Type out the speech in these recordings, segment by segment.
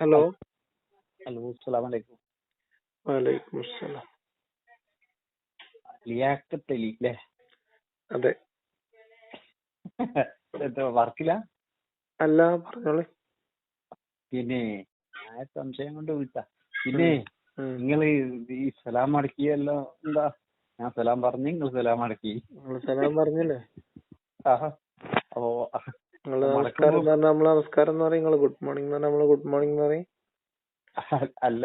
Hello hello അസ്സലാം വലൈക്കും വലൈക്കും അസ്സലാം ലിയാക്കത്ത് അലി അല്ലേ അതെ. എന്താ വർക്കില? അല്ല പറഞ്ഞോളെ. പിന്നെ ആ സംശയം കൊണ്ട് വിളിച്ച. പിന്നെ ഉം. നിങ്ങൾ ഈ സലാം അടക്കിയല്ലോ എന്താ? ഞാൻ സലാം പറഞ്ഞു നിങ്ങൾ സലാം അടക്കി. സലാം പറഞ്ഞില്ലേ? ആഹാ. അപ്പോ നിങ്ങൾ നമസ്കാരം എന്ന് പറഞ്ഞാൽ നമ്മൾ നമസ്കാരം എന്ന് പറയും നിങ്ങൾ ഗുഡ് മോർണിംഗ് എന്ന് പറഞ്ഞാൽ നമ്മൾ ഗുഡ് മോർണിംഗ് എന്ന് പറയും. അല്ല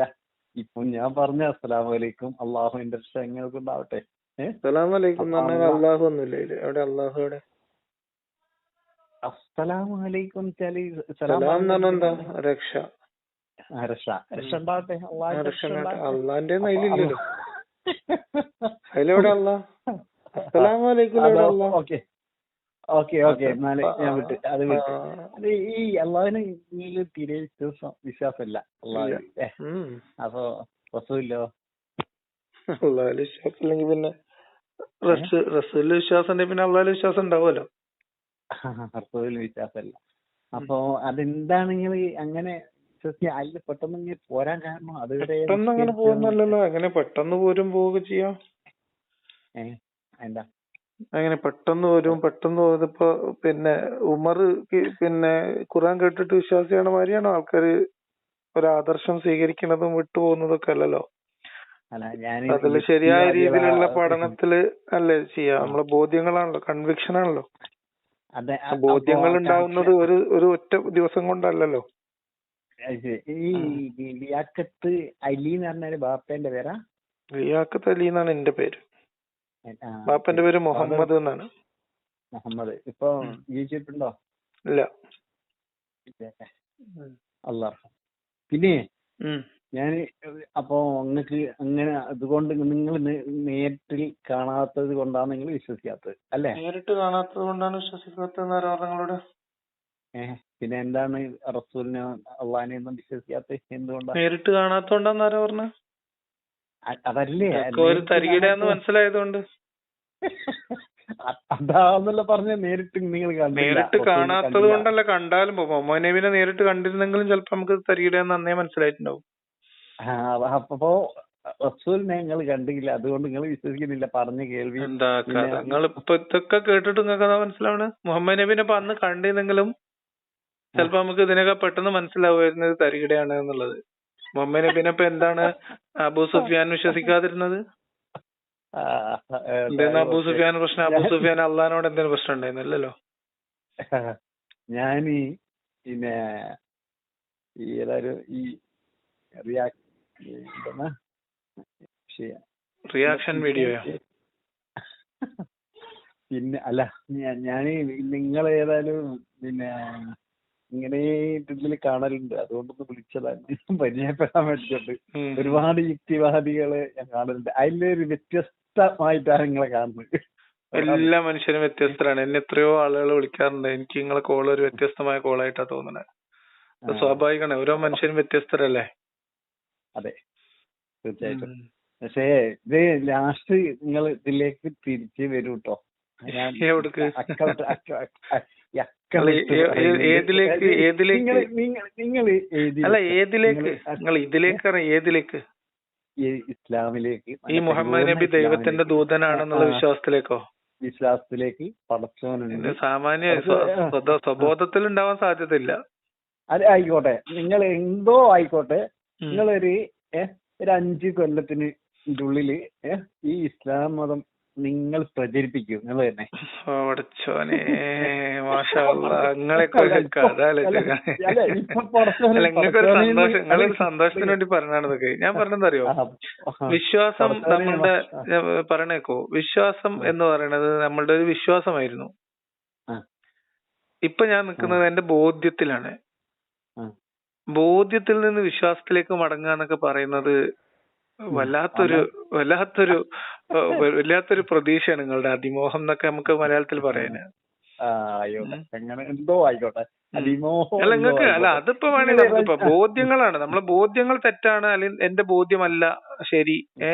ഇപ്പൊ ഞാൻ പറഞ്ഞ അസ്സലാമലൈക്കും അള്ളാഹുവിന്റെ രക്ഷ ഉണ്ടാവട്ടെ? അസ്സലാമലൈക്കും എന്ന് പറഞ്ഞാൽ അള്ളാ- അള്ളാഹു ഒന്നുമില്ല എവിടെ അള്ളാഹു എവിടെ? അസ്സലാമു അലൈക്കും വെച്ചാൽ സലാം എന്ന് പറഞ്ഞാൽ എന്താ? രക്ഷ. രക്ഷ. രക്ഷ ഉണ്ടാവട്ടെ? അള്ളാന്റെ അതിലെവിടെ അള്ളാഹ് അസ്സലാമു അലൈക്കും എവിടെ ഓക്കെ. Okay okay. എന്നാൽ ഞാൻ വിട്ട് അത് വിട്ട്. അത് ഈ അള്ളാഹിന് ഇതിൽ തീരെ വിശ്വാസം വിശ്വാസമില്ല. അള്ളാഹ് ഏ, അപ്പൊ റസൂല്ലോ? അള്ളാഹിൽ വിശ്വാസം ഇല്ലെങ്കിൽ പിന്നെ റസൂലിന് റസൂലിൽ വിശ്വാസം ഉണ്ടെങ്കിൽ പിന്നെ അള്ളാഹിൽ വിശ്വാസം ഉണ്ടാവുമല്ലോ. റസൂലിന് വിശ്വാസമില്ല. അപ്പൊ അതെന്താണെങ്കിൽ അങ്ങനെ അതിൽ അതിൽ പെട്ടെന്ന് ഇങ്ങനെ പോരാൻ കാരണം അത് പെട്ടെന്ന് അങ്ങനെ പോകുന്നല്ലോ അങ്ങനെ പെട്ടെന്ന് പോരും പോവുക ചെയ്യാം? എന്താ അങ്ങനെ പെട്ടെന്ന് വരും പെട്ടെന്ന് പോയതിപ്പോ പിന്നെ ഉമർ പിന്നെ ഖുർആൻ കേട്ടിട്ട് വിശ്വാസിയാണ് മാതിരിയാണോ ആൾക്കാര് ഒരു ആദർശം സ്വീകരിക്കുന്നതും വിട്ടുപോകുന്നതൊക്കെ അല്ലല്ലോ? അതിൽ ശരിയായ രീതിയിലുള്ള പഠനത്തിൽ അല്ലേ ചെയ്യാ? നമ്മളെ ബോധ്യങ്ങളാണല്ലോ കൺവിക്ഷൻ ആണല്ലോ. ബോധ്യങ്ങൾ ഉണ്ടാവുന്നത് ഒരു ഒരു ഒറ്റ ദിവസം കൊണ്ടല്ലല്ലോ? ഈ ലിയാക്കത്ത് അലി എന്ന് പറഞ്ഞ ബാപ്പേന്റെ പേരാ? ലിയാക്കത്ത് അലി എന്നാണ് എന്റെ പേര്. ബാപ്പന്റെ പേര് മുഹമ്മദ് എന്നാണ്. മുഹമ്മദ്. ഇപ്പൊ ജീവിച്ചിട്ടുണ്ടോ? ഇല്ല. അല്ല? പിന്നെ. ഞാൻ അപ്പോ നിങ്ങൾക്ക് അങ്ങനെ അതുകൊണ്ട് നിങ്ങൾ നേരിട്ട് കാണാത്തത് കൊണ്ടാണ് നിങ്ങൾ വിശ്വസിക്കാത്തത് അല്ലേ? നേരിട്ട് കാണാത്തത് കൊണ്ടാണ് വിശ്വസിക്കാത്തത് ഏഹ് പിന്നെ എന്താണ് റസൂലിനെ അള്ളഹാനെ ഒന്നും വിശ്വസിക്കാത്തത് എന്തുകൊണ്ടാണ് നേരിട്ട് കാണാത്തോണ്ടാന്ന് ആരാ പറഞ്ഞ അതല്ലേ. ഒരു തരികിടയാന്ന് മനസ്സിലായതുകൊണ്ട്. അതാന്നല്ല പറഞ്ഞ നേരിട്ട് നിങ്ങൾ. നേരിട്ട് കാണാത്തത് കൊണ്ടല്ല. കണ്ടാലും ഇപ്പൊ മുഹമ്മദ് നബിനെ നേരിട്ട് കണ്ടിരുന്നെങ്കിലും ചിലപ്പോ നമുക്ക് തരികിട അന്നേ മനസ്സിലായിട്ടുണ്ടാവും. അപ്പൊ റസൂലിനെ നിങ്ങൾ കണ്ടില്ല. അതുകൊണ്ട് നിങ്ങൾ വിശ്വസിക്കുന്നില്ല. പറഞ്ഞ കേൾവി എന്താ നിങ്ങൾ ഇപ്പൊ ഇതൊക്കെ കേട്ടിട്ട് നിങ്ങൾക്ക് അതാ മനസ്സിലാവണ മുഹമ്മദ് നബിനെ ഇപ്പൊ അന്ന് കണ്ടിരുന്നെങ്കിലും ചിലപ്പോ നമുക്ക് ഇതിനൊക്കെ പെട്ടെന്ന് മനസ്സിലാവുമായിരുന്നു ഇത് തരികിടയാണ് എന്നുള്ളത്. മുഹമ്മദ് നബിനെ ഇപ്പൊ എന്താണ് അബൂ സുഫിയാൻ വിശ്വസിക്കാതിരുന്നത്? അബൂ. സുഫിയാൻ പ്രശ്നം അബൂ സുഫിയാൻ അള്ളഹാനോട് എന്തെങ്കിലും പ്രശ്നം ഉണ്ടായിരുന്നല്ലോ ഞാൻ പിന്നെ ഈ ഏതായാലും ഈ. റിയാക്ഷൻ വീഡിയോ പിന്നെ അല്ല ഞാൻ ഞാൻ നിങ്ങൾ ഏതായാലും പിന്നെ ഇങ്ങനെ ഇതിൽ കാണലുണ്ട് അതുകൊണ്ടൊന്ന് വിളിച്ചതാണ് പരിചയപ്പെടാൻ വേണ്ടിയിട്ട് ഉം. ഒരുപാട് യുക്തിവാദികളെ ഞാൻ കാണലുണ്ട് അതിലൊരു വ്യത്യസ്തമായിട്ടാണ് നിങ്ങളെ കാണുന്നത്. എല്ലാ മനുഷ്യരും വ്യത്യസ്തരാണ്. എന്നെ എത്രയോ ആളുകൾ വിളിക്കാറുണ്ട്. എനിക്ക് നിങ്ങളെ കോൾ ഒരു വ്യത്യസ്തമായ കോൾ ആയിട്ടാ തോന്നുന്നത്. അത് സ്വാഭാവികമാണ്. ഓരോ മനുഷ്യരും വ്യത്യസ്തരല്ലേ? അതെ. തീർച്ചയായിട്ടും. പക്ഷേ ഇത് ലാസ്റ്റ് നിങ്ങൾ ഇതിലേക്ക് തിരിച്ച് വരൂ കേട്ടോ ഏതിലേക്ക്? ഏതിലേക്ക്? അല്ല ഏതിലേക്ക്? നിങ്ങൾ- ഇതിലേക്ക് അറിയാം ഏതിലേക്ക് ഇസ്ലാമിലേക്ക് ഈ മുഹമ്മദ് നബി ദൈവത്തിന്റെ ദൂതനാണെന്നുള്ള. വിശ്വാസത്തിലേക്കോ? വിശ്വാസത്തിലേക്ക് പടച്ചോനുണ്ട് പിന്നെ സാമാന്യ സ്വബോധത്തിൽ ഉണ്ടാവാൻ സാധ്യതയില്ല. അതെ ആയിക്കോട്ടെ. നിങ്ങൾ എന്തോ ആയിക്കോട്ടെ. നിങ്ങളൊരു ഏഹ് ഒരു അഞ്ച് കൊല്ലത്തിന് ഉള്ളിൽ ഏഹ് ഈ ഇസ്ലാം മതം നിങ്ങൾ പ്രചരിപ്പിക്കൂ നിങ്ങൾ തന്നെ സന്തോഷത്തിന് വേണ്ടി പറഞ്ഞാണ് ഇതൊക്കെ ഞാൻ പറഞ്ഞത് അറിയോ ആ, ആ. വിശ്വാസം നമ്മളുടെ. പറയണേക്കോ വിശ്വാസം എന്ന് പറയുന്നത് നമ്മളുടെ ഒരു വിശ്വാസമായിരുന്നു. ഇപ്പൊ ഞാൻ നിൽക്കുന്നത് എന്റെ ബോധ്യത്തിലാണ്. ബോധ്യത്തിൽ നിന്ന് വിശ്വാസത്തിലേക്ക് മടങ്ങുക എന്നൊക്കെ പറയുന്നത് വല്ലാത്തൊരു വല്ലാത്തൊരു ഏഹ്, വല്ലാത്തൊരു പ്രതീക്ഷയാണ് നിങ്ങളുടെ അതിമോഹം എന്നൊക്കെ നമുക്ക് മലയാളത്തിൽ പറയാന്. എന്തോ ആയിക്കോട്ടെ. അല്ല നിങ്ങൾക്ക് അല്ല അതിപ്പോ വേണേ നമുക്കിപ്പോ ബോധ്യങ്ങളാണ്. നമ്മളെ ബോധ്യങ്ങൾ തെറ്റാണ് അല്ലെങ്കിൽ എന്റെ ബോധ്യമല്ല ശരി ഏ?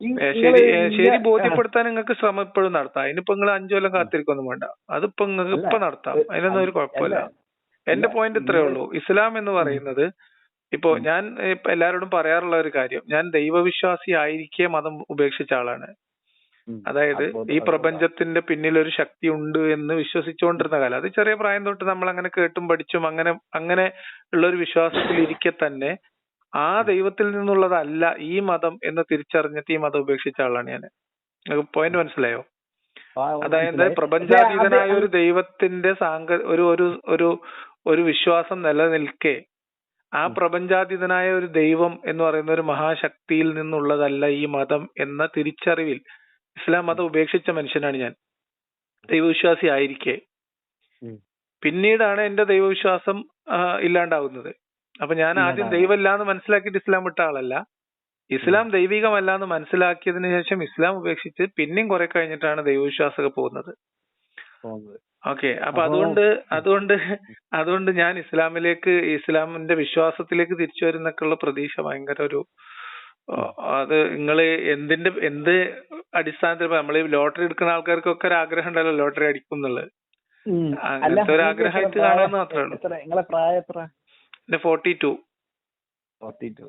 ഈ- ശരി ശരി ബോധ്യപ്പെടുത്താൻ നിങ്ങൾക്ക് ശ്രമം ഇപ്പോഴും നടത്താം. അതിനിപ്പോ നിങ്ങൾ അഞ്ചു കൊല്ലം കാത്തിരിക്കൊന്നും വേണ്ട. അതിപ്പോ നിങ്ങൾക്ക് ഇപ്പൊ നടത്താം. അതിനൊന്നും ഒരു കുഴപ്പമില്ല. എന്റെ പോയിന്റ് ഇത്രേ ഉള്ളൂ. ഇസ്ലാം എന്ന് പറയുന്നത് ഇപ്പോ ഞാൻ ഇപ്പൊ എല്ലാവരോടും പറയാറുള്ള ഒരു കാര്യം ഞാൻ ദൈവവിശ്വാസി ആയിരിക്കെ മതം ഉപേക്ഷിച്ച ആളാണ് അതായത് ഈ പ്രപഞ്ചത്തിന്റെ പിന്നിൽ ഒരു ശക്തി ഉണ്ട് എന്ന് വിശ്വസിച്ചുകൊണ്ടിരുന്ന കാലം. അത് ചെറിയ പ്രായം തൊട്ട് നമ്മൾ അങ്ങനെ കേട്ടും പഠിച്ചും അങ്ങനെ അങ്ങനെ ഉള്ള ഒരു വിശ്വാസത്തിൽ ഇരിക്കെ തന്നെ ആ ദൈവത്തിൽ നിന്നുള്ളതല്ല ഈ മതം എന്ന് തിരിച്ചറിഞ്ഞിട്ട് ഈ മതം ഉപേക്ഷിച്ച ആളാണ് ഞാൻ പോയിന്റ് മനസ്സിലായോ? അതായത് പ്രപഞ്ചാതീതനായ ഒരു ദൈവത്തിന്റെ സാങ്ക ഒരു ഒരു ഒരു ഒരു വിശ്വാസം നിലനിൽക്കെ ആ പ്രപഞ്ചാതീതനായ ഒരു ദൈവം എന്ന് പറയുന്ന ഒരു മഹാശക്തിയിൽ നിന്നുള്ളതല്ല ഈ മതം എന്ന തിരിച്ചറിവിൽ. ഇസ്ലാം മതം ഉപേക്ഷിച്ച മനുഷ്യനാണ് ഞാൻ. ദൈവവിശ്വാസി ആയിരിക്കെ. പിന്നീടാണ് എന്റെ ദൈവവിശ്വാസം ഇല്ലാണ്ടാവുന്നത്. അപ്പൊ ഞാൻ ആദ്യം. ദൈവമല്ല എന്ന് മനസ്സിലാക്കിയിട്ട് ഇസ്ലാം വിട്ട ആളല്ല. ഇസ്ലാം ദൈവികമല്ല എന്ന് മനസ്സിലാക്കിയതിനു ശേഷം ഇസ്ലാം ഉപേക്ഷിച്ച് പിന്നെയും കുറെ കഴിഞ്ഞിട്ടാണ് ദൈവവിശ്വാസമൊക്കെ പോകുന്നത്. ഓക്കെ അപ്പൊ അതുകൊണ്ട് അതുകൊണ്ട് അതുകൊണ്ട് ഞാൻ ഇസ്ലാമിലേക്ക് ഇസ്ലാമിന്റെ വിശ്വാസത്തിലേക്ക് തിരിച്ചു വരുന്നൊക്കെയുള്ള പ്രതീക്ഷ ഭയങ്കര ഒരു അത് നിങ്ങൾ എന്തിന്റെ എന്ത് അടിസ്ഥാനത്തിൽ നമ്മൾ ഈ ലോട്ടറി എടുക്കുന്ന ആൾക്കാർക്കൊക്കെ ഒരു ആഗ്രഹം ഉണ്ടല്ലോ ലോട്ടറി അടിക്കും എന്നുള്ളത് അങ്ങനത്തെ ഒരു ആഗ്രഹമായിട്ട് കാണാൻ മാത്രമേ ഉള്ളൂ. പിന്നെ forty two. Forty two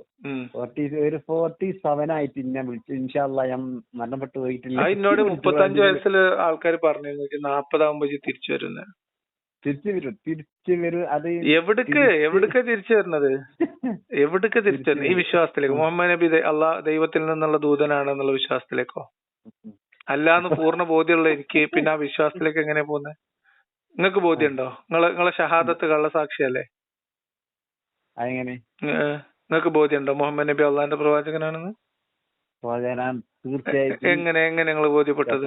forty ഒരു ഫോർട്ടി സെവൻ ആയിട്ട് ഞാൻ വിളിച്ചു. ഇൻഷാല്ല ഞാൻ മരണപ്പെട്ടു പോയിട്ടില്ല. എന്നോട് മുപ്പത്തഞ്ച് വയസ്സിൽ ആൾക്കാർ പറഞ്ഞിരുന്നു നാപ്പതാകുമ്പോ തിരിച്ചു വരുന്ന. തിരിച്ചു വരും. തിരിച്ചു വരും. അത് എവിടക്ക്? എവിടക്ക തിരിച്ചു വരുന്നത്? എവിടക്ക് തിരിച്ചു വരുന്നത്? ഈ വിശ്വാസത്തിലേക്ക്. മുഹമ്മദ് നബി അള്ളാഹ് ദൈവത്തിൽ നിന്നുള്ള ദൂതനാണ് എന്നുള്ള വിശ്വാസത്തിലേക്കോ? അല്ലാന്ന് പൂർണ ബോധ്യമുള്ള എനിക്ക് പിന്നെ ആ വിശ്വാസത്തിലേക്ക് എങ്ങനെ പോകുന്നത് നിങ്ങൾക്ക് ബോധ്യമുണ്ടോ? നിങ്ങളെ നിങ്ങളെ ഷഹാദത്ത് കള്ളസാക്ഷിയല്ലേ അതെങ്ങനെ? നിങ്ങൾക്ക് ബോധ്യമുണ്ടോ? മുഹമ്മദ് നബി അള്ളാന്റെ പ്രവാചകനാണെന്ന്? എങ്ങനെ എങ്ങനെ നിങ്ങൾ ബോധ്യപ്പെട്ടത്?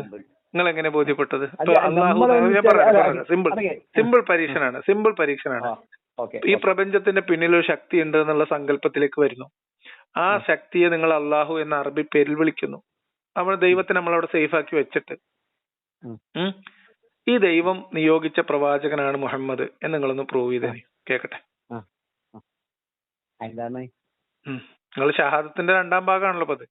നിങ്ങൾ എങ്ങനെ ബോധ്യപ്പെട്ടത്? സിമ്പിൾ. സിമ്പിൾ പരീക്ഷണാണ് സിമ്പിൾ പരീക്ഷണാണ് ഈ പ്രപഞ്ചത്തിന്റെ പിന്നിൽ ഒരു ശക്തി ഉണ്ട് എന്നുള്ള സങ്കല്പത്തിലേക്ക് വരുന്നു. ആ ശക്തിയെ നിങ്ങൾ അള്ളാഹു എന്ന അറബി പേരിൽ വിളിക്കുന്നു. നമ്മൾ ദൈവത്തെ നമ്മൾ അവിടെ സേഫ് ആക്കി വെച്ചിട്ട്. ഈ ദൈവം നിയോഗിച്ച പ്രവാചകനാണ് മുഹമ്മദ് എന്ന് നിങ്ങളൊന്ന് പ്രൂവ് ചെയ്തേ കേക്കട്ടെ? നിങ്ങൾ ഷഹാദത്തിന്റെ രണ്ടാം ഭാഗമാണല്ലോ അത്.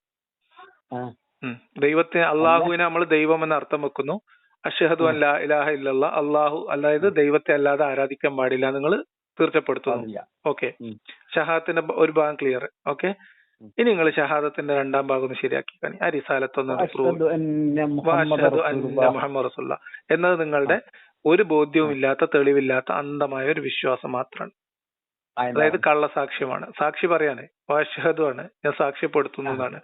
ദൈവത്തിന് അള്ളാഹുവിനെ നമ്മൾ ദൈവം എന്ന് അർത്ഥം വെക്കുന്നു. അഷഹദു അല്ല ഇലാഹ ഇല്ലല്ല. അള്ളാഹു അതായത് ദൈവത്തെ അല്ലാതെ ആരാധിക്കാൻ പാടില്ല. നിങ്ങൾ തീർച്ചപ്പെടുത്തുന്നു. ഓക്കെ. ഷഹാദത്തിന്റെ ഒരു ഭാഗം ക്ലിയർ ഓക്കെ. ഇനി നിങ്ങൾ ഷഹാദത്തിന്റെ രണ്ടാം ഭാഗം ഒന്ന് ശരിയാക്കി കാണി. ആ റിസാലത്തൊന്ന് മുഹമ്മദ റസൂല്ല എന്നത് നിങ്ങളുടെ ഒരു ബോധ്യവും ഇല്ലാത്ത തെളിവില്ലാത്ത അന്ധമായ ഒരു വിശ്വാസം മാത്രമാണ്? അതായത് കള്ളസാക്ഷ്യമാണ്. സാക്ഷി പറയാനേ. വാഷഹദു ആണ് ഞാൻ സാക്ഷ്യപ്പെടുത്തുന്നു എന്നാണ്.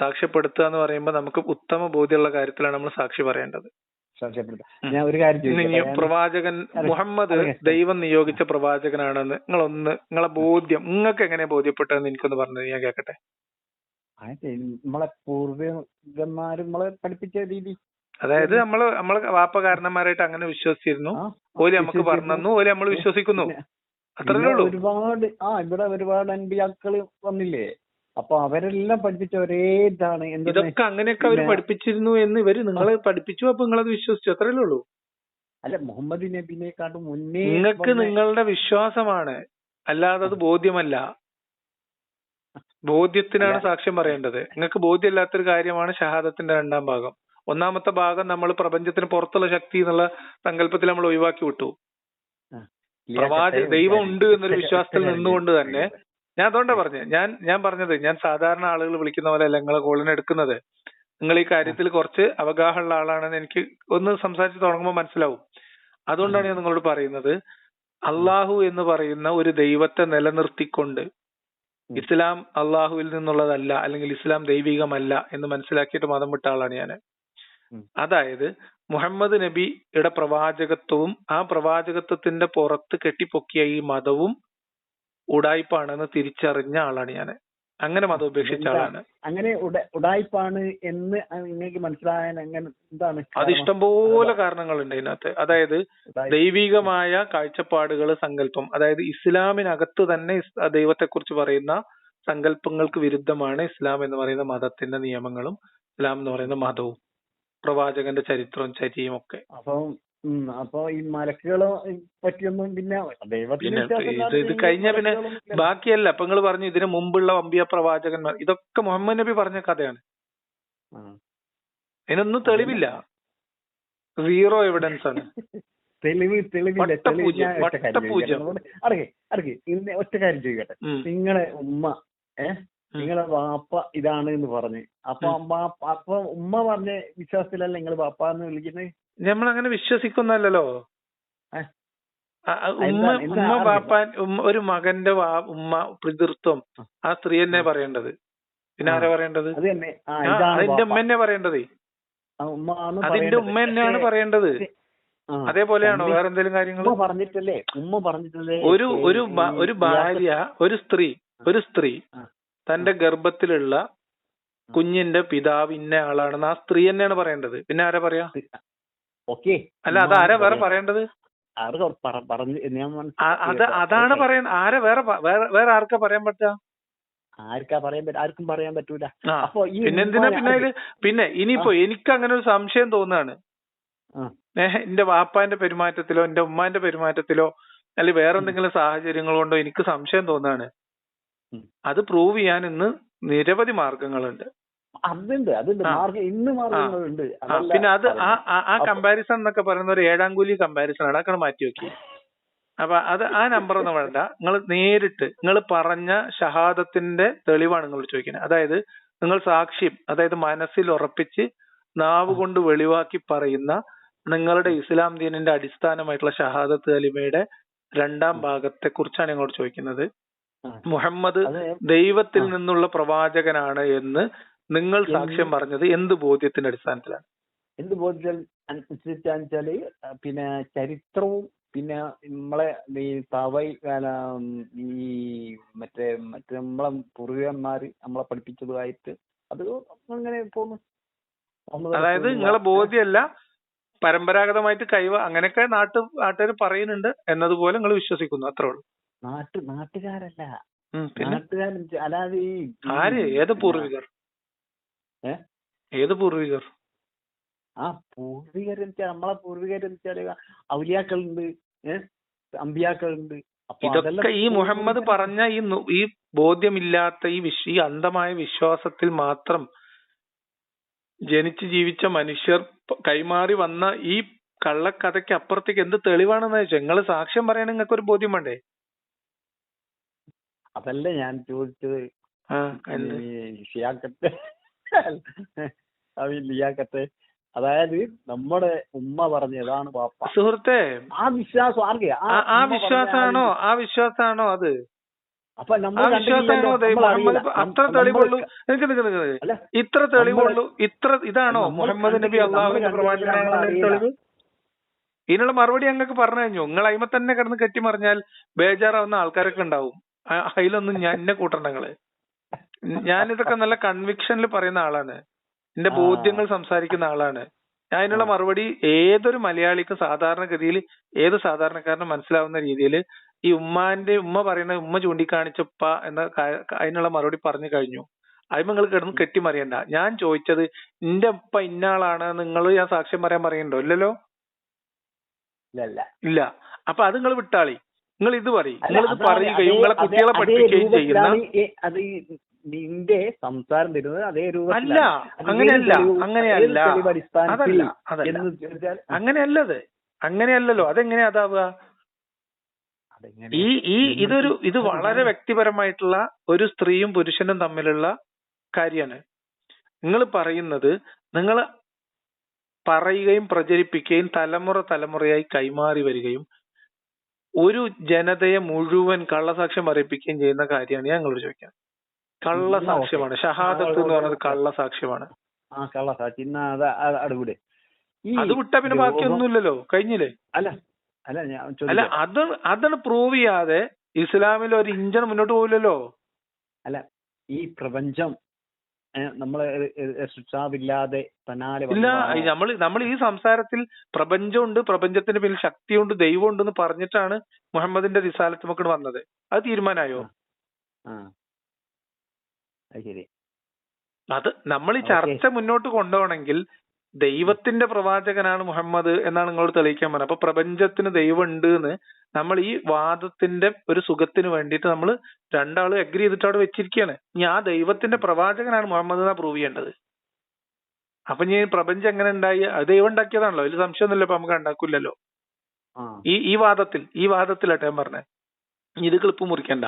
സാക്ഷ്യപ്പെടുത്തുക എന്ന് പറയുമ്പോൾ നമുക്ക് ഉത്തമ ബോധ്യമുള്ള കാര്യത്തിലാണ് നമ്മൾ സാക്ഷി പറയേണ്ടത്. ഞാൻ ഒരു കാര്യം പ്രവാചകൻ മുഹമ്മദ്. ദൈവം നിയോഗിച്ച പ്രവാചകനാണെന്ന് നിങ്ങളൊന്ന് നിങ്ങളെ ബോധ്യം നിങ്ങൾക്ക് എങ്ങനെ ബോധ്യപ്പെട്ടതെന്ന് എനിക്കൊന്ന് പറഞ്ഞത് ഞാൻ കേക്കട്ടെ. നമ്മളെ പൂർവികന്മാര് നമ്മളെ പഠിപ്പിച്ച രീതി. അതായത് നമ്മൾ നമ്മളെ വാപ്പകാരന്മാരായിട്ട് അങ്ങനെ വിശ്വസിച്ചിരുന്നു. ഓൽ നമുക്ക്. പറഞ്ഞു ഓൽ നമ്മൾ വിശ്വസിക്കുന്നു. ഒരുപാട് ആ ഇവിടെ ഒരുപാട് അൻപിയാക്കൾ വന്നില്ലേ? അപ്പൊ അവരെല്ലാം പഠിപ്പിച്ച ഒരേ ഇതാണ് ഇതൊക്കെ അങ്ങനെയൊക്കെ അവർ പഠിപ്പിച്ചിരുന്നു എന്ന് ഇവർ നിങ്ങളെ പഠിപ്പിച്ചു അപ്പൊ നിങ്ങളത് വിശ്വസിച്ചു. അത്രയല്ലേ ഉള്ളൂ. അല്ല മുഹമ്മദ് നബിനെക്കാട്ടും മുന്നേ നിങ്ങൾക്ക് നിങ്ങളുടെ വിശ്വാസമാണ്. അല്ലാതെ അത് ബോധ്യമല്ല. ബോധ്യത്തിനാണ് സാക്ഷ്യം പറയേണ്ടത്. നിങ്ങൾക്ക് ബോധ്യമില്ലാത്തൊരു കാര്യമാണ് ഷഹാദത്തിന്റെ രണ്ടാം ഭാഗം. ഒന്നാമത്തെ ഭാഗം നമ്മൾ പ്രപഞ്ചത്തിന് പുറത്തുള്ള ശക്തി എന്നുള്ള സങ്കല്പത്തിൽ നമ്മൾ ഒഴിവാക്കി വിട്ടു. പ്രവാചക ദൈവം ഉണ്ട് എന്നൊരു വിശ്വാസത്തിൽ നിന്നുകൊണ്ട് തന്നെ ഞാൻ അതുകൊണ്ടാ പറഞ്ഞത്. ഞാൻ ഞാൻ പറഞ്ഞത് ഞാൻ സാധാരണ ആളുകൾ വിളിക്കുന്ന പോലെ അല്ല നിങ്ങളെ കോളിന് എടുക്കുന്നത്. നിങ്ങൾ ഈ കാര്യത്തിൽ കുറച്ച് അവഗാഹമുള്ള ആളാണെന്ന് എനിക്ക് ഒന്ന് സംസാരിച്ച് തുടങ്ങുമ്പോൾ മനസ്സിലാവും. അതുകൊണ്ടാണ് ഞാൻ നിങ്ങളോട് പറയുന്നത്. അള്ളാഹു എന്ന് പറയുന്ന ഒരു ദൈവത്തെ നിലനിർത്തിക്കൊണ്ട് ഇസ്ലാം അള്ളാഹുവിൽ നിന്നുള്ളതല്ല അല്ലെങ്കിൽ ഇസ്ലാം ദൈവികമല്ല എന്ന് മനസ്സിലാക്കിയിട്ട് മതം വിട്ട ആളാണ് ഞാൻ. അതായത് മുഹമ്മദ് നബിയുടെ പ്രവാചകത്വവും ആ പ്രവാചകത്വത്തിന്റെ പുറത്ത് കെട്ടിപ്പൊക്കിയ ഈ മതവും ഉടായ്പാണെന്ന് തിരിച്ചറിഞ്ഞ ആളാണ് ഞാൻ അങ്ങനെ മതം ഉപേക്ഷിച്ച ആളാണ്. അങ്ങനെ ഉട ഉടായ്പാണ് എന്ന് നിങ്ങൾക്ക് മനസ്സിലായാൻ അങ്ങനെ എന്താണ് അത്? ഇഷ്ടംപോലെ കാരണങ്ങളുണ്ട് ഇതിനകത്ത്. അതായത് ദൈവികമായ കാഴ്ചപ്പാടുകൾ സങ്കല്പം. അതായത് ഇസ്ലാമിനകത്ത് തന്നെ ദൈവത്തെക്കുറിച്ച് പറയുന്ന സങ്കല്പങ്ങൾക്ക് വിരുദ്ധമാണ് ഇസ്ലാം എന്ന് പറയുന്ന മതത്തിന്റെ നിയമങ്ങളും ഇസ്ലാം എന്ന് പറയുന്ന മതവും. പ്രവാചകന്റെ ചരിത്രവും ചരിയും ഒക്കെ. അപ്പം അപ്പൊ ഈ മലക്കുകളെ പറ്റിയൊന്നും പിന്നെ ഇത് ഇത് കഴിഞ്ഞ പിന്നെ ബാക്കിയല്ല. ഇപ്പൊ നിങ്ങൾ പറഞ്ഞു ഇതിനു മുമ്പുള്ള അമ്പിയ പ്രവാചകന്മാർ. ഇതൊക്കെ മുഹമ്മദ് നബി പറഞ്ഞ കഥയാണ്. അതിനൊന്നും തെളിവില്ല. സീറോ എവിഡൻസ് ആണ്. തെളിവ് തെളിവില്ല. ഒറ്റ കാര്യം. ചോദിക്കട്ടെ. നിങ്ങളെ ഉമ്മ ഏ? ഉം. നിങ്ങളെ വാപ്പ ഇതാണ് എന്ന് പറഞ്ഞ്. അപ്പൊ അപ്പൊ ഉമ്മ പറഞ്ഞ വിശ്വാസത്തിലല്ല നിങ്ങൾ വാപ്പ എന്ന് വിളിക്കുന്നത് നമ്മൾ അങ്ങനെ വിശ്വസിക്കുന്നല്ലോ ഉമ്മ ഉമ്മ വാപ്പാൻ ഒരു മകന്റെ ഉമ്മ പിതൃത്വം ആ. സ്ത്രീ തന്നെ പറയേണ്ടത്. പിന്നെ ആരാ പറയേണ്ടത്? അതിന്റെ ഉമ്മ തന്നെ പറയേണ്ടത്. അതിന്റെ ഉമ്മ തന്നെയാണ് പറയേണ്ടത്. അതേപോലെയാണോ? വേറെ എന്തെങ്കിലും കാര്യങ്ങൾ പറഞ്ഞിട്ടല്ലേ? ഉമ്മ പറഞ്ഞിട്ടല്ലേ ഒരു ഒരു ഒരു ഭാര്യ ഒരു സ്ത്രീ ഒരു സ്ത്രീ. തന്റെ ഗർഭത്തിലുള്ള കുഞ്ഞിന്റെ പിതാവ് ഇന്ന ആളാണെന്ന് ആ സ്ത്രീ തന്നെയാണ് പറയേണ്ടത്. പിന്നെ ആരാ പറയാ? ഓക്കെ. അല്ല അത് ആരാ വേറെ പറയേണ്ടത്? അത് അതാണ്. പറയുന്നത് ആരാ വേറെ വേറെ ആർക്കാ പറയാൻ പറ്റുക ആർക്കാ പറയാൻ പറ്റും ആർക്കും പറയാൻ പറ്റൂല. അപ്പൊ ഈ പിന്നെ എന്തിനാ പിന്നെ ഇനിയിപ്പോ എനിക്ക് അങ്ങനെ ഒരു സംശയം തോന്നുകയാണ് എന്റെ വാപ്പാന്റെ പെരുമാറ്റത്തിലോ എന്റെ ഉമ്മാന്റെ പെരുമാറ്റത്തിലോ അല്ലെങ്കിൽ വേറെ എന്തെങ്കിലും സാഹചര്യങ്ങൾ കൊണ്ടോ എനിക്ക് സംശയം തോന്നുകയാണ്. അത് പ്രൂവ് ചെയ്യാൻ ഇന്ന് നിരവധി മാർഗങ്ങളുണ്ട്. അതുണ്ട് അതുണ്ട്. മാർഗം ഇന്ന് മാർഗങ്ങളുണ്ട്. പിന്നെ അത് ആ കമ്പാരിസൺ എന്നൊക്കെ പറയുന്ന ഒരു ഏഴാം കൂലി കമ്പാരിസൺ ആണ്. അതൊക്കെ മാറ്റി വെക്കി. അപ്പൊ അത് ആ നമ്പർ ഒന്നും വേണ്ട. നിങ്ങൾ നേരിട്ട് നിങ്ങൾ പറഞ്ഞ ഷഹാദത്തിന്റെ തെളിവാണ് നിങ്ങൾ ചോദിക്കുന്നത്. അതായത് നിങ്ങൾ സാക്ഷ്യം അതായത് മനസ്സിൽ ഉറപ്പിച്ച് നാവ് കൊണ്ട് വെളിവാക്കി പറയുന്ന നിങ്ങളുടെ ഇസ്ലാം ദീനിന്റെ അടിസ്ഥാനമായിട്ടുള്ള ഷഹാദത്ത് കലിമയുടെ രണ്ടാം ഭാഗത്തെ കുറിച്ചാണ് ഞങ്ങളോട് ചോദിക്കുന്നത്. മുഹമ്മദ് ദൈവത്തിൽ നിന്നുള്ള പ്രവാചകനാണ് എന്ന് നിങ്ങൾ സാക്ഷ്യം പറഞ്ഞത് എന്ത് ബോധ്യത്തിന്റെ അടിസ്ഥാനത്തിലാണ്? എന്ത് ബോധ്യം അനുസരിച്ചാന്ന് വെച്ചാൽ പിന്നെ ചരിത്രവും പിന്നെ നമ്മളെ ഈ തവൈ ഈ മറ്റേ മറ്റേ നമ്മളെ പൂർവികന്മാര് നമ്മളെ പഠിപ്പിച്ചതുമായിട്ട് അത് അങ്ങനെ പോകുന്നു അതായത് നിങ്ങളെ ബോധ്യമല്ല പരമ്പരാഗതമായിട്ട് കൈവ അങ്ങനെയൊക്കെ നാട്ടു നാട്ടുകാർ പറയുന്നുണ്ട് എന്നതുപോലെ നിങ്ങൾ വിശ്വസിക്കുന്നു അത്രേ ഉള്ളൂ. നാട്ട് നാട്ടുകാരല്ല. നാട്ടുകാരൻ അല്ലാതെ ഈ ആര്? ഏത് പൂർവികർ? ഏത് പൂർവികർ? ആ പൂർവികർ വെച്ചാൽ നമ്മളെ വെച്ചാൽ ഔലിയാക്കളുണ്ട് ഏഹ് അമ്പിയാക്കളുണ്ട്. ഇതൊക്കെ ഈ മുഹമ്മദ് പറഞ്ഞ ഈ ഈ ബോധ്യമില്ലാത്ത ഈ വിശ് ഈ അന്ധമായ വിശ്വാസത്തിൽ മാത്രം ജനിച്ച് ജീവിച്ച മനുഷ്യർ കൈമാറി വന്ന ഈ കള്ളക്കഥയ്ക്ക് അപ്പുറത്തേക്ക് എന്ത് തെളിവാണെന്ന് വെച്ചാൽ നിങ്ങൾ സാക്ഷ്യം പറയാൻ നിങ്ങൾക്ക് ഒരു ബോധ്യം വേണ്ടേ? അതല്ല ഞാൻ ചോദിച്ചത്. ഷിയാക്കത്തെ ലിയാക്കത്തെ അതായത് നമ്മുടെ ഉമ്മ പറഞ്ഞതാണ് പാപ്പ. സുഹൃത്തെ ആ വിശ്വാസം ആർക്കെ ആ- വിശ്വാസാണോ വിശ്വാസമാണോ? ആ വിശ്വാസമാണോ അത്? അപ്പൊ നമ്മൾ അത്ര തെളിവുള്ളൂ. ഇത്ര തെളിവുള്ളൂ ഇത്ര ഇതാണോ? മുഹമ്മദ് നബി അള്ളാഹുവിന്റെ നമ്മൾ പ്രവാചകനാണെന്നുള്ള തെളിവ്? ഇതിനുള്ള മറുപടി ഞങ്ങൾക്ക് പറഞ്ഞു കഴിഞ്ഞു. നിങ്ങൾ അയിമ തന്നെ കിടന്ന് കെട്ടിമറിഞ്ഞാൽ ബേജാറാവുന്ന ആൾക്കാരൊക്കെ ഉണ്ടാവും. അതിലൊന്നും ഞാൻ എന്നെ കൂട്ടണ്ട നിങ്ങൾ. ഞാനിതൊക്കെ നല്ല കൺവിക്ഷനിൽ പറയുന്ന ആളാണ്. എന്റെ. ബോധ്യങ്ങൾ സംസാരിക്കുന്ന ആളാണ്. ഞാൻ അതിനുള്ള മറുപടി ഏതൊരു മലയാളിക്കും സാധാരണഗതിയിൽ ഏത് സാധാരണക്കാരനും മനസ്സിലാവുന്ന രീതിയിൽ ഈ ഉമ്മാന്റെ ഉമ്മ പറയുന്ന ഉമ്മ ചൂണ്ടിക്കാണിച്ചപ്പ എന്ന അതിനുള്ള മറുപടി പറഞ്ഞു കഴിഞ്ഞു. അതിന് നിങ്ങൾ കിടന്ന് കെട്ടിമറിയണ്ട. ഞാൻ ചോദിച്ചത് എന്റെ ഉപ്പ ഇന്നാളാണ് നിങ്ങൾ ഞാൻ സാക്ഷ്യം പറയാൻ പറയണ്ടോ ഇല്ലല്ലോ? ഇല്ല ഇല്ല ഇല്ല. അപ്പൊ അത് നിങ്ങൾ വിട്ടാളി. നിങ്ങൾ ഇത് പറയും പറയുകയും നിങ്ങളെ കുട്ടികളെ പഠിപ്പിക്കുകയും ചെയ്യുന്ന അത് ഈ നിന്റെ സംസാരം തരുന്നത് അതേ അല്ല അങ്ങനെയല്ല അങ്ങനെയല്ല. അതല്ല അതല്ല. അങ്ങനെയല്ലത്. അങ്ങനെയല്ലല്ലോ. അതെങ്ങനെയാ അതാവുക? ഈ ഈ ഇതൊരു ഇത് വളരെ വ്യക്തിപരമായിട്ടുള്ള ഒരു സ്ത്രീയും പുരുഷനും തമ്മിലുള്ള കാര്യമാണ്. നിങ്ങൾ പറയുന്നത് നിങ്ങൾ പറയുകയും പ്രചരിപ്പിക്കുകയും തലമുറ തലമുറയായി കൈമാറി വരികയും ഒരു ജനതയെ മുഴുവൻ കള്ളസാക്ഷ്യം പറയിപ്പിക്കുകയും ചെയ്യുന്ന കാര്യമാണ് ഞാൻ നിങ്ങളോട് ചോദിക്കുന്നത്. കള്ളസാക്ഷ്യമാണ്. ഷഹാദത്ത് എന്ന് പറയുന്നത് കള്ളസാക്ഷ്യമാണ്. ആ അത് വിട്ട അടുകൂടെ ഈ അത് വിട്ടാ പിന്നെ ബാക്കിയൊന്നുമില്ലല്ലോ. കഴിഞ്ഞില്ലേ? അല്ല അല്ല ഞാൻ അല്ല അത് അതാണ് പ്രൂവ് ചെയ്യാതെ ഇസ്ലാമിൽ ഒരു ഇഞ്ചൻ മുന്നോട്ട് പോവില്ലല്ലോ. അല്ല ഈ പ്രപഞ്ചം തന്നാലെ ഇല്ല നമ്മൾ നമ്മൾ ഈ സംസാരത്തിൽ പ്രപഞ്ചമുണ്ട് പ്രപഞ്ചത്തിന് പിന്നിൽ ശക്തിയുണ്ട് ദൈവമുണ്ട് എന്ന് പറഞ്ഞിട്ടാണ് മുഹമ്മദിന്റെ റിസാലത്ത് നമുക്ക് വന്നത്. അത് തീരുമാനമായോ? ശരി. അത് നമ്മൾ ഈ ചർച്ച മുന്നോട്ട് കൊണ്ടുപോകണമെങ്കിൽ ദൈവത്തിന്റെ പ്രവാചകനാണ് മുഹമ്മദ് എന്നാണ് നിങ്ങളോട് തെളിയിക്കാൻ പറഞ്ഞത്. അപ്പൊ പ്രപഞ്ചത്തിന് ദൈവം ഉണ്ട് എന്ന് നമ്മൾ ഈ വാദത്തിന്റെ ഒരു സുഖത്തിന് വേണ്ടിയിട്ട് നമ്മൾ രണ്ടാളും അഗ്രി ചെയ്തിട്ട് അവിടെ വെച്ചിരിക്കുകയാണ്. ഇനി ആ ദൈവത്തിന്റെ പ്രവാചകനാണ് മുഹമ്മദ് എന്നാ പ്രൂവ് ചെയ്യേണ്ടത്? അപ്പൊ ഇനി പ്രപഞ്ചം എങ്ങനെ ഉണ്ടായി? അത് ദൈവം ഉണ്ടാക്കിയതാണല്ലോ. അതിൽ സംശയമൊന്നുമില്ല അപ്പൊ നമുക്ക് ഉണ്ടാക്കില്ലല്ലോ. ഈ ഈ വാദത്തിൽ ഈ വാദത്തിലട്ടെ ഞാൻ പറഞ്ഞേ ഇത് ക്ലിപ്പ് മുറിക്കണ്ട.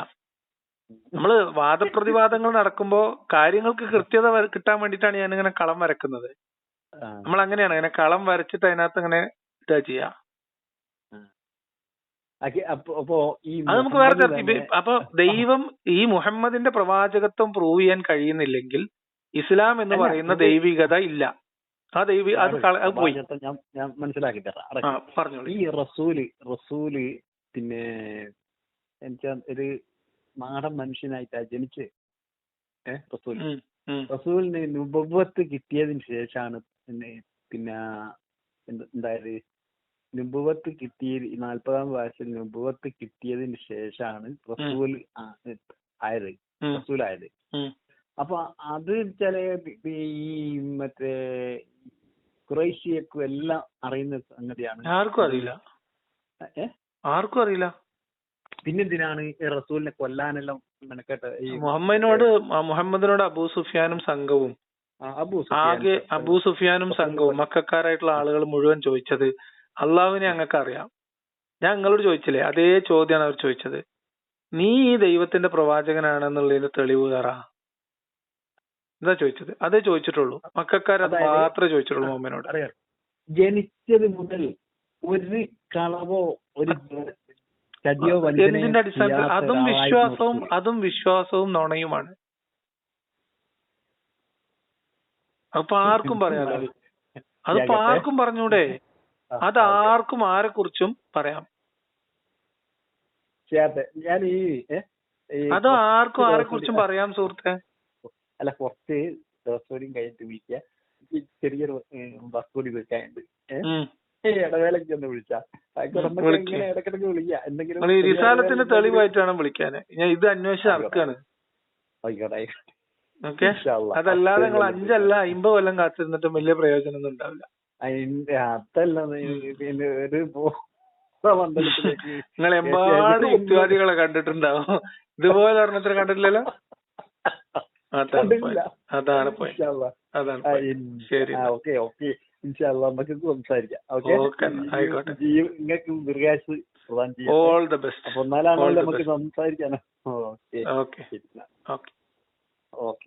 നമ്മൾ വാദപ്രതിവാദങ്ങൾ നടക്കുമ്പോ കാര്യങ്ങൾക്ക് കൃത്യത കിട്ടാൻ വേണ്ടിയിട്ടാണ് ഞാൻ ഇങ്ങനെ കളം വരക്കുന്നത്. നമ്മൾ അങ്ങനെയാണ് ഇങ്ങനെ കളം വരച്ചിട്ട് അതിനകത്ത് ഇങ്ങനെ ഇതാ ചെയ്യാ. അപ്പൊ ഈ അത് നമുക്ക് വേറെ ചർച്ച അപ്പൊ ദൈവം ഈ മുഹമ്മദിന്റെ പ്രവാചകത്വം പ്രൂവ് ചെയ്യാൻ കഴിയുന്നില്ലെങ്കിൽ ഇസ്ലാം എന്ന് പറയുന്ന ദൈവികത ഇല്ല. ആ ദൈവി അത് പോയി. ഞാൻ ഞാൻ മനസ്സിലാക്കി തരാം. പറഞ്ഞോളൂ. ഈ റസൂൽ റസൂൽ പിന്നെ എനിക്ക് ഒരു നാടൻ മനുഷ്യനായിട്ടാ ജനിച്ച്. റസൂൽ. റസൂലിന് നുബവത്ത് കിട്ടിയതിന് ശേഷമാണ് പിന്നെ പിന്നെ എന്തായത് നുബുവത്ത് കിട്ടിയ നാൽപ്പതാം വയസ്സിൽ നുബുവത്ത് കിട്ടിയതിന് ശേഷമാണ് റസൂൽ ആയത് റസൂലായത്. അപ്പൊ അത് ചില ഈ മറ്റേ കുറേശ്യക്കും എല്ലാം അറിയുന്ന സംഗതിയാണ്. ആർക്കും അറിയില്ല? ആർക്കും അറിയില്ല. പിന്നെന്തിനാണ് ഈ റസൂലിനെ കൊല്ലാനെല്ലാം മെനക്കെട്ട് മുഹമ്മദിനോട് മുഹമ്മദിനോട് അബൂ സുഫിയാനും സംഘവും ആകെ അബൂ സുഫിയാനും സംഘവും മക്കാരായിട്ടുള്ള ആളുകൾ മുഴുവൻ ചോദിച്ചത് അള്ളാഹുവിനെ ഞങ്ങൾക്ക് അറിയാം ഞാൻ നിങ്ങളോട് ചോദിച്ചില്ലേ? അതേ ചോദ്യമാണ് അവർ ചോദിച്ചത്. നീ ഈ ദൈവത്തിന്റെ പ്രവാചകനാണെന്നുള്ളതിന് തെളിവ് തറ എന്താ ചോദിച്ചത്. അതേ ചോദിച്ചിട്ടുള്ളൂ. മക്കാരത് മാത്രമേ ചോദിച്ചിട്ടുള്ളൂ അറിയാം. ജനിച്ചത് മുതൽ ഒരു കളവോ ഒരു എന്തിന്റെ അടിസ്ഥാനത്തിൽ? അതും വിശ്വാസവും. അതും വിശ്വാസവും നുണയുമാണ്. അപ്പൊ ആർക്കും പറയാലോ. അതിപ്പോ ആർക്കും പറഞ്ഞൂടെ? അത് ആർക്കും ആരെ കുറിച്ചും പറയാം. ഞാൻ ഈ അത് ആർക്കും ആരെ കുറിച്ചും പറയാം സുഹൃത്തെ. അല്ല കുറച്ച് ദിവസം കഴിഞ്ഞിട്ട് വിളിക്കുക ചെറിയൊരു ബസ് കൂടി വിളിക്കാനുണ്ട്. ഇടവേളയ്ക്ക് ഒന്ന് വിളിച്ചാ. ആയിക്കോട്ടെ നമുക്ക് വിളിക്ക്. ഇങ്ങനെ ഇടക്കിടക്ക് വിളിക്കാം. എന്തെങ്കിലും റിസാലത്തിന്റെ ഇടവേള വിളിക്കാന്. ഞാൻ ഇത് അന്വേഷിച്ച് നടക്കാണ്. ആയിക്കോട്ടെ. ഓക്കെ. അതല്ലാതെ നിങ്ങൾ അഞ്ച് അഞ്ചല്ല അമ്പത് കൊല്ലം കാത്തിരുന്നിട്ടും വലിയ പ്രയോജനമൊന്നും ഉണ്ടാവില്ല. അതല്ല പിന്നെ ഒരു നിങ്ങൾ എമ്പാട് യുക്തിവാദികളെ കണ്ടിട്ടുണ്ടാവും. ഇതുപോലെ ഒരെണ്ണത്തിന് കണ്ടിട്ടില്ലല്ലോ? അതാണ് കണ്ടിട്ടില്ല. അതാണ് ശരി ഓക്കെ ഓക്കെ. നമുക്ക് സംസാരിക്കാം. ഓക്കെ. നിങ്ങൾക്ക് ദീർഘായുസ് പ്രദാനം ചെയ്യാം ഓൾ ദ ബെസ്റ്റ് അപ്പൊ എന്നാലാണല്ലോ നമുക്ക്. സംസാരിക്കാനോ? ഓക്കെ. Okay Ok.